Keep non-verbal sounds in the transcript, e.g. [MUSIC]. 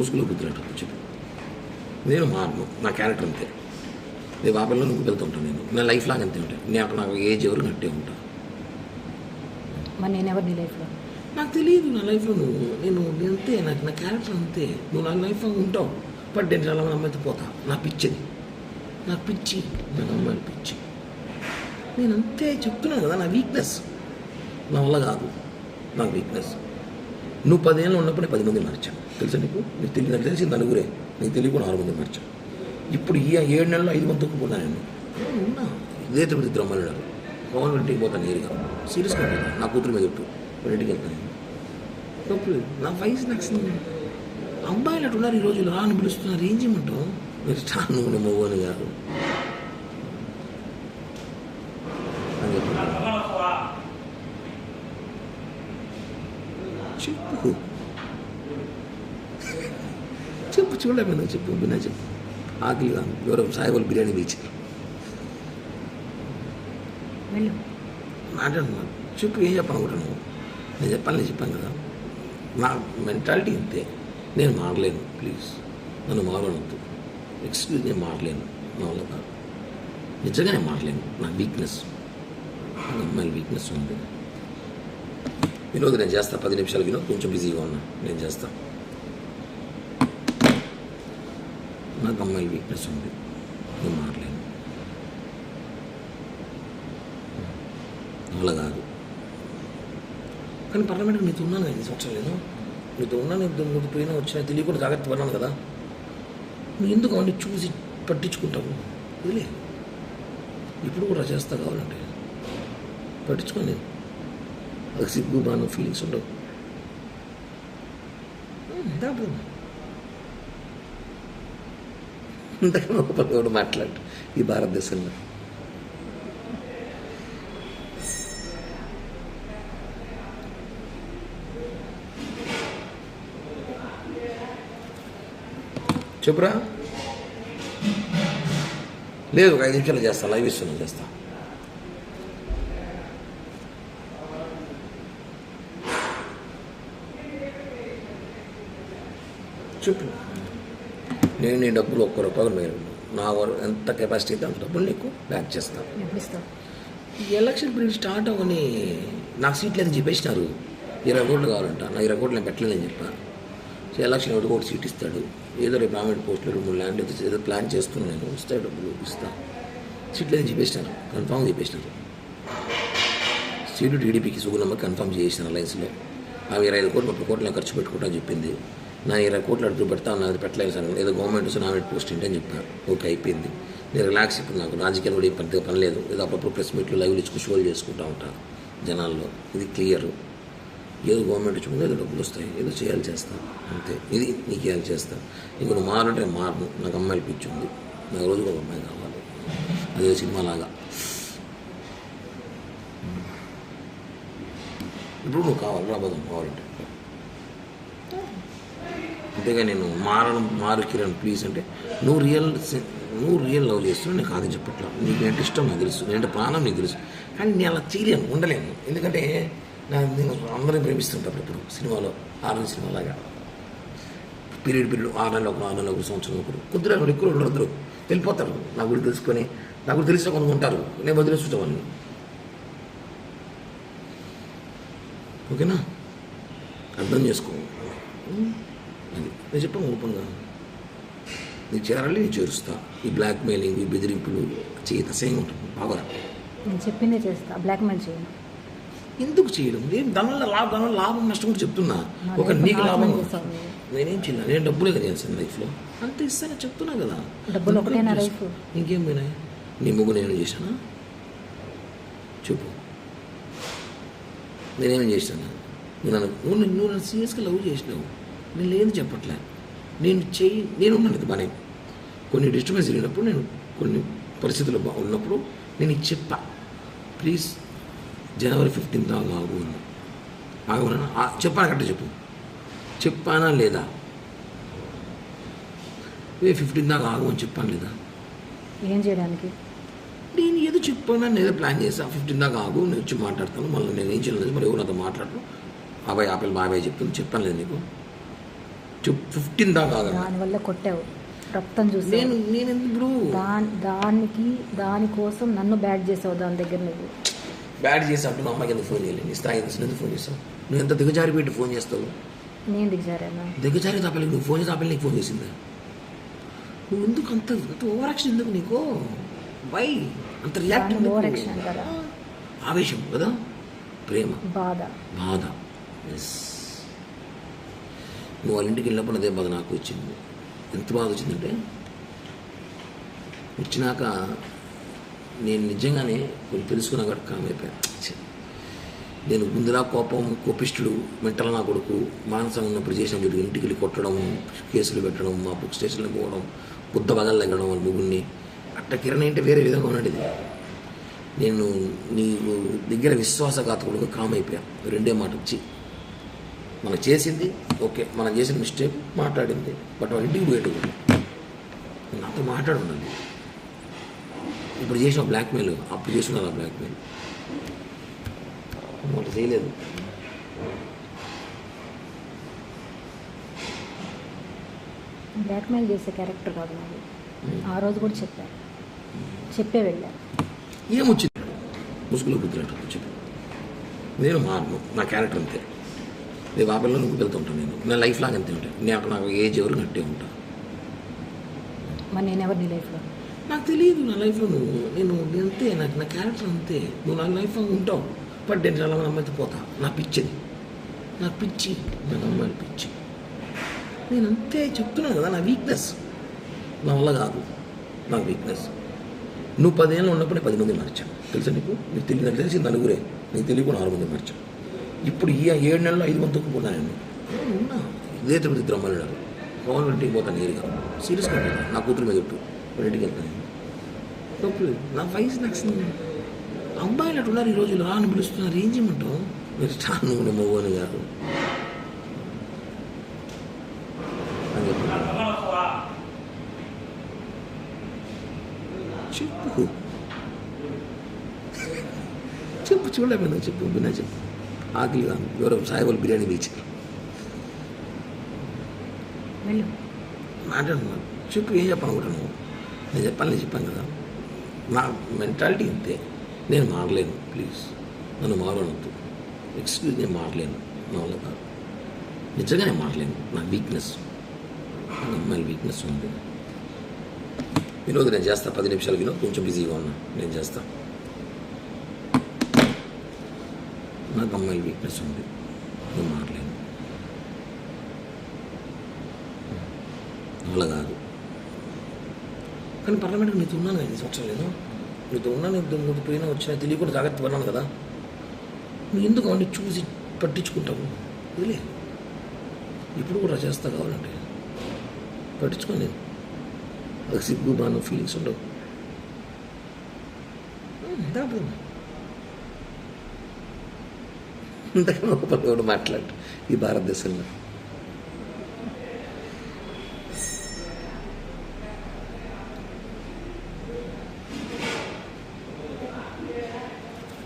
ముసుగులో గుర్తున్నట్టు చెప్పు నేను మారను నా క్యారెక్టర్ అంతే. ఆ పిల్లలు నువ్వు వెళ్తూ ఉంటాను నేను. నా లైఫ్ లాగా అంతే ఉంటాను నేను నాకు ఏజ్ ఎవరు నట్టే ఉంటా. మరి నేను ఎవరు నీ లైఫ్లో నాకు తెలియదు నా లైఫ్లో నువ్వు. నేను నేను అంతే. నాకు నా క్యారెక్టర్ అంతే. నువ్వు నా లైఫ్లో ఉంటావు. బట్ నేను చాలా మంది అమ్మాయితో పోతా. నా పిచ్చిది. నా పిచ్చి. నాకు అమ్మాయిల పిచ్చి. నేను అంతే చెప్తున్నాను కదా నా వీక్నెస్ నా వల్ల కాదు. నా వీక్నెస్ నువ్వు పదేళ్ళు నేను పది మంది మార్చాను తెలుసా నీకు? నీకు తెలియదు నాకు తెలిసి నలుగురే. నీకు తెలియకుండా ఆరు మంది మార్చాను ఇప్పుడు ఈ ఏడు నెలల్లో ఐదు మంది తొక్కుపోతా నేను ఉన్నా. ఇదే తిరుపతి ఇద్దరు ఉన్నారు. పవన్ ఇంటికి పోతాను నేరుగా. సీరియస్గా పోతాను నా కూతురు మీద పెట్టు వాళ్ళ ఇంటికి వెళ్తాను. తప్పు నా వయసు నాకు అబ్బాయిలు అటు ఉన్నారు ఈ రోజులు రాని పిలుస్తున్నారు. ఏం చేయమంటావు? మీరు చాలా నువ్వు మవ్వని కాదు. అని చెప్పి. చెప్పు. చెప్పు చూడలేమన్నా చెప్పు విన్నా చెప్పు. ఆకలి కాదు ఎవరో సాయిబాబు బిర్యానీ తీర్చారు వెళ్ళు. మాట్లాడుతున్నా చెప్పు ఏం చెప్పాలనుకుంటున్నావు నేను చెప్పాలి నేను చెప్పాను కదా. నా మెంటాలిటీ అంతే. నేను మారలేను ప్లీజ్. నన్ను మారనొద్దు ఎక్స్క్యూజ్ నేను మారలేను. నా వల్ల కాదు. నిజంగా నేను మారలేను. నా వీక్నెస్ అమ్మాయిల వీక్నెస్ ఉంది. వినోద్ నేను చేస్తా. పది నిమిషాలు వినోద్ కొంచెం బిజీగా ఉన్నా. నేను చేస్తా. నాకు అమ్మాయి వీక్నెస్ ఉంది. నేను మారలేను అలా కాదు. కానీ పర్లమెంట్కి నీతో ఉన్నాను ఐదు సంవత్సరం లేదు నీతో ఉన్నాను ఇద్దరు పోయినా వచ్చినా తెలియకుండా జాగ్రత్త పడినాను కదా. నువ్వు ఎందుకు అవన్నీ చూసి పట్టించుకుంటావు? వదిలే. ఇప్పుడు కూడా చేస్తా కావాలంటే. పట్టించుకోండి అది సిగ్గు బాను ఫీలింగ్స్ ఉండవు దాపు ఇంతకన్నా ఒక కూడా మాట్లాడు ఈ భారతదేశంలో చెప్పురా లేదు ఒక ఐదు నిమిషాలు చేస్తా లైవ్ ఇస్తున్నాను చేస్తాను చెప్పు. నేను నీ డబ్బులు ఒక్క రూపాయలు మీరు నా వర ఎంత కెపాసిటీ అయితే అంత డబ్బులు నీకు? బ్యాక్ చేస్తాను ఎలక్షన్ పీరియడ్ స్టార్ట్ అవ్వని నాకు సీట్లు అని చెప్పేసినారు. ఇరవై కోట్లు కావాలంట. నా ఇరవై కోట్లు నేను పెట్టలేదని చెప్పాను సో ఎలక్షన్ ఒకటి ఒకటి సీట్ ఇస్తాడు. ఏదో రేపు గవర్నమెంట్ పోస్టులు రెండు మూడు ల్యాండ్ అయితే ఏదో ప్లాన్ చేస్తున్నాను నేను. ఇస్తాడు డబ్బులు ఇస్తా. సీట్లు అని చెప్పేసినారు. కన్ఫామ్ చెప్పేసినారు. సీటు టీడీపీకి సుగుణమ్మ కన్ఫామ్ చేసిన అలయన్స్లో ఆమె ఇరవై ఐదు కోట్లు ముప్పై కోట్లు నేను ఖర్చు పెట్టుకుంటా చెప్పింది. నా ఇరవై కోట్లు అడుగు పెడతా ఉన్నది పెట్టలేదు సార్. ఏదో గవర్నమెంట్ వచ్చి నామినేట్ పోస్ట్ ఏంటని అని చెప్పాను ఓకే అయిపోయింది. నేను రిలాక్స్ ఇప్పుడు నాకు రాజకీయాలు కూడా పెద్దగా పని లేదు. ఏదో అప్పుడప్పుడు ప్రెస్ మీట్లు లైవ్లు ఇచ్చుకు షోలు చేసుకుంటూ ఉంటాను జనాల్లో. ఇది క్లియర్ ఏదో గవర్నమెంట్ ఇచ్చుకుంటే ఏదో డబ్బులు వస్తాయి. ఏదో చేయాలి చేస్తాను అంతే. ఇది నీకు చేయాలి చేస్తాను ఇంక నువ్వు మారంటే మారను. నాకు అమ్మాయిలు పిచ్చి ఉంది. నాకు రోజు ఒక అమ్మాయి కావాలి. అదే సినిమా లాగా. ఇప్పుడు నువ్వు కావాలి? రాబోదాం కావాలంటే. అంతేగా నేను మారడం మారు కిరణ్ ప్లీజ్ అంటే నువ్వు రియల్ నువ్వు రియల్ లవ్ చేస్తున్నావు నేను అది చెప్పట్లా. నీకు ఏంటి ఇష్టం? నాకు తెలుసు. నేనంటే ప్రాణం? నీకు తెలుసు. కానీ నేను అలా చేయలేను ఉండలేను. ఎందుకంటే నా నేను అందరిని ప్రేమిస్తుంటాను ఇప్పుడు సినిమాలో ఆరు సినిమా లాగా పీరియడ్ పీరియడ్ ఆరు నెలలు ఒకరు ఆరు నెలలు ఒకరు సంవత్సరం ఒకరు కొద్దిగా ఎక్కువ ఉండరు. వెళ్ళిపోతారు. నా గురించి తెలుసుకొని నా గురించి తెలిసిన కొంత ఉంటారు. నేను వదిలేస్తుంటా వాళ్ళని. ఓకేనా? అర్థం చేసుకో. అది. నేను చెప్పాను ఓపెన్గా నీకు చేరాలి నేను చేరుస్తా. ఈ బ్లాక్ మెయిలింగ్ ఈ బెదిరింపులు చేయత అసహ్యంగా ఉంటుంది బాగా నేను చెప్పిందే చేస్తా బ్లాక్మెయిల్ చేయను. ఎందుకు చేయడం? ఏం దానివల్ల లాభం దానివల్ల లాభం నష్టం కూడా చెప్తున్నా. ఒక నీకు లాభం. నేనేం చేయలే నేను డబ్బులే కదా చేస్తాను లైఫ్లో. అంతే ఇస్తాను చెప్తున్నా కదా. డబ్బులు ఒకటేనా చేసుకో. లైఫ్? ఇంకేం పోయినాయి? నీ ముగ్గు నేను చేశానా? చెప్పు. నేనేం చేశాను? నువ్వు నన్ను- నువ్వు నన్ను సీరియస్గా లవ్ చేసినావు. నేను లేదు చెప్పట్లే. నేను చెయ్యి నేను ఉన్నాను ఇది బాగానే కొన్ని డిస్టర్బెన్స్ జరిగినప్పుడు నేను కొన్ని పరిస్థితులు ఉన్నప్పుడు నేను ఇది చెప్పా ప్లీజ్ జనవరి ఫిఫ్టీన్త్ దాకా ఆగు అని. ఆగమన్నా చెప్పాను కరెక్ట్ చెప్పు. చెప్పానా లేదా? ఏ ఫిఫ్టీన్ దాకా ఆగమని చెప్పాను లేదా? ఏం చేయడానికి? నేను ఏదో చెప్పాను నేను ఏదో ప్లాన్ చేసా ఫిఫ్టీన్ దాకా ఆగు నేను వచ్చి మాట్లాడతాను. మళ్ళీ నేను ఏం చేయలేదు మరి ఎవరు నాతో మాట్లాడరు? బాబాయ్ ఆపిల్ బాబాయ్ చెప్తాను చెప్పాను లేదు నీకు. ఫిఫ్టీన్ దాకా. దానివల్ల కొట్టావు. రక్తం నేను చూసావు. నేను ఎందుకు ఇప్పుడు దాని దానికి దానికోసం నన్ను బ్యాట్ చేసావు దాని దగ్గర నువ్వు. బ్యాడ్ చేసినప్పుడు మా అమ్మాయికి ఎందుకు ఫోన్ చేయలేదు? నీ స్థాయి ఎందుకు ఫోన్ చేస్తావు నువ్వు ఎంత దిగజారి పెట్టి ఫోన్ చేస్తావు? నేను దిగజారాను? దిగజారి తాపలి నువ్వు ఫోన్ చేసి తాపలి నీకు ఫోన్ చేసిందా? నువ్వు ఎందుకు అంత అంత ఓవర్ యాక్షన్ ఎందుకు నీకు? వై అంత దాన్ని ఓవర్ యాక్షన్ అంటారా? ఆవేశం కదా? ప్రేమ. బాధ. బాధ. ఎస్ నువ్వు వాళ్ళ ఇంటికి వెళ్ళినప్పుడు అదే బాధ నాకు వచ్చింది. ఎంత బాధ వచ్చిందంటే వచ్చినాక నేను నిజంగానే కొన్ని తెలుసుకున్నాక కామ్ అయిపోయాను. నేను ముందులా కోపం కోపిష్ఠుడు మెంటల్ నా కొడుకు మానసం ఉన్నప్పుడు చేసిన వీడు ఇంటికి వెళ్ళి కొట్టడం కేసులు పెట్టడం మా బుక్ స్టేషన్లో పోవడం బుద్ధ బగలు తగ్గడం వాళ్ళ ముగ్గురిని. అట్ట కిరణ్ అంటే వేరే విధంగా ఉన్నది. నేను నీకు దగ్గర విశ్వాసఘాతకుడుగా కామ్ అయిపోయా రెండే మాట వచ్చి మనం చేసింది ఓకే మనం చేసిన మిస్టేక్ మాట్లాడింది బట్ వాళ్ళ ఇంటికి పోయేట్టు నాతో మాట్లాడి ఉండాలి ఇప్పుడు చేసిన బ్లాక్మెయిల్ అప్పుడు చేసిన ఆ బ్లాక్మెయిల్ వాళ్ళు చేయలేదు. బ్లాక్మెయిల్ చేసే క్యారెక్టర్ కాదు నాది ఆ రోజు కూడా చెప్పా చెప్పే వెళ్ళా ఏమొచ్చింది? ముసుగులో బుద్ధినట్టు చెప్పు. నేను మారను. నా క్యారెక్టర్ అంతే. నేను పిల్లలు నువ్వు వెళ్తుంటాను నేను. నా లైఫ్ లాగా అంతే ఉంటాను నాకు నాకు ఏజ్ ఎవరు నట్టే ఉంటా. మరి నేను ఎవరు నీ లైఫ్లో నాకు తెలియదు నా లైఫ్లో నువ్వు. నేను నేను అంతే నాకు నా క్యారెక్టర్ అంతే. నువ్వు నా లైఫ్లో ఉంటావు. బట్ నేను చాలా అమ్మాయితో పోతా. నా పిచ్చిది. నాకు పిచ్చి. నాకు అమ్మాయిలు పిచ్చి. నేను అంతే చెప్తున్నాను కదా నా వీక్నెస్ నా వల్ల కాదు. నా వీక్నెస్ నువ్వు పదేళ్ళు ఉన్నప్పుడే పది మంది మార్చాను తెలుసా నీకు? నీకు తెలియదు తెలిసి నలుగురే. నీకు తెలియకుండా ఆరు మంది మార్చాను ఇప్పుడు ఈ ఏడు నెలలు ఐదు మంది తొక్కుకున్నా నేను ఉన్నా ఇదే తిరుపతి తిరుమల పవన్ ఇంటికి పోతాను నేరుగా. సీరియస్గా పోతాను నా కూతురు మీద పెట్టు. వాళ్ళ ఇంటికి వెళ్తాను తప్పు నా వయసు నచ్చింది అబ్బాయిలు అట్టున్నారు ఈ రోజులు రాను పిలుస్తున్నారు. ఏం చేయమంటావు? మీరు చాను నువ్వు అని గారు అని చెప్పు. చెప్పు. చూడలేకపోయినా చెప్పు బిన్నా చెప్పు. ఆకలి కాదు. ఎవరో సాయిబాబు బిర్యానీ పిలిచారు. మాట్లాడుతున్నాను. చెప్పు ఏం చెప్పాలనుకుంటున్నావు నేను చెప్పాలని చెప్పాను కదా. నా మెంటాలిటీ అంతే నేను మారలేను ప్లీజ్. నన్ను మారనొద్దు ఎక్స్క్యూజ్ నేను మారలేను. నా వల్ల కాదు. నిజంగా నేను మారలేను. నా వీక్నెస్ నా అమ్మాయిల వీక్నెస్ ఉంది. వినోద్ నేను చేస్తా పది నిమిషాలు వినోద్ కొంచెం బిజీగా ఉన్నా. నేను చేస్తా. నాకు అమ్మాయి వీక్నెస్ ఉంది. నేను మారలేను అలా కాదు. కానీ పర్లమెంట్కి నీతో ఉన్నాను కదా సంవత్సరం లేదు నీతో ఉన్నాను నీతో నువ్వు పోయినా వచ్చినా తెలియకుండా జాగ్రత్త పడినాను కదా. నువ్వు ఎందుకు అవన్నీ చూసి పట్టించుకుంటావు? వదిలే. ఇప్పుడు కూడా చేస్తా కావాలంటే. పట్టించుకో నేను. అది సిగ్గు బాను ఫీలింగ్స్ ఉండవు. దాపదు [LAUGHS] ఇంతకన్నా ఒకటి కూడా మాట్లాడు ఈ భారతదేశంలో?